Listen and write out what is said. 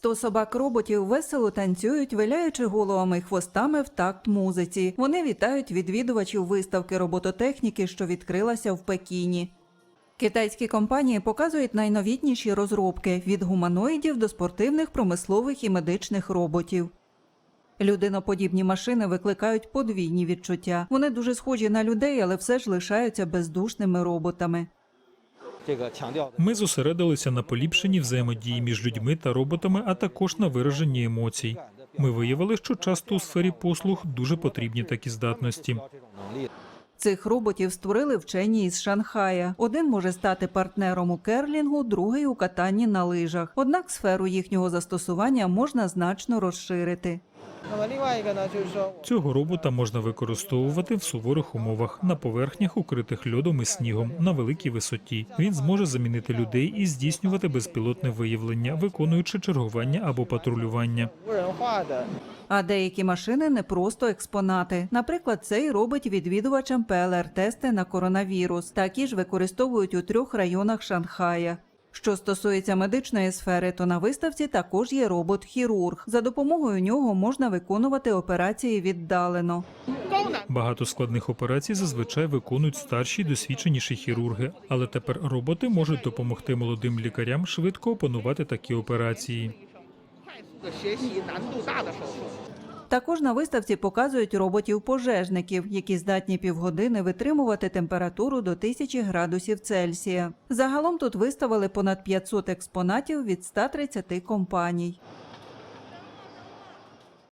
Сто собак-роботів весело танцюють, виляючи головами й хвостами в такт музиці. Вони вітають відвідувачів виставки робототехніки, що відкрилася в Пекіні. Китайські компанії показують найновітніші розробки від гуманоїдів до спортивних, промислових і медичних роботів. Людиноподібні машини викликають подвійні відчуття. Вони дуже схожі на людей, але все ж лишаються бездушними роботами. Ми зосередилися на поліпшенні взаємодії між людьми та роботами, а також на вираженні емоцій. Ми виявили, що часто у сфері послуг дуже потрібні такі здатності. Цих роботів створили вчені із Шанхая. Один може стати партнером у керлінгу, другий у катанні на лижах. Однак сферу їхнього застосування можна значно розширити. Цього робота можна використовувати в суворих умовах на поверхнях, укритих льодом і снігом на великій висоті. Він зможе замінити людей і здійснювати безпілотне виявлення, виконуючи чергування або патрулювання. А деякі машини не просто експонати. Наприклад, цей робить відвідувачам ПЛР-тести на коронавірус. Такі ж використовують у трьох районах Шанхая. Що стосується медичної сфери, то на виставці також є робот-хірург. За допомогою нього можна виконувати операції віддалено. Багато складних операцій зазвичай виконують старші досвідченіші хірурги, але тепер роботи можуть допомогти молодим лікарям швидко опанувати такі операції. Також на виставці показують роботів-пожежників, які здатні півгодини витримувати температуру до 1000 градусів Цельсія. Загалом тут виставили понад 500 експонатів від 130 компаній.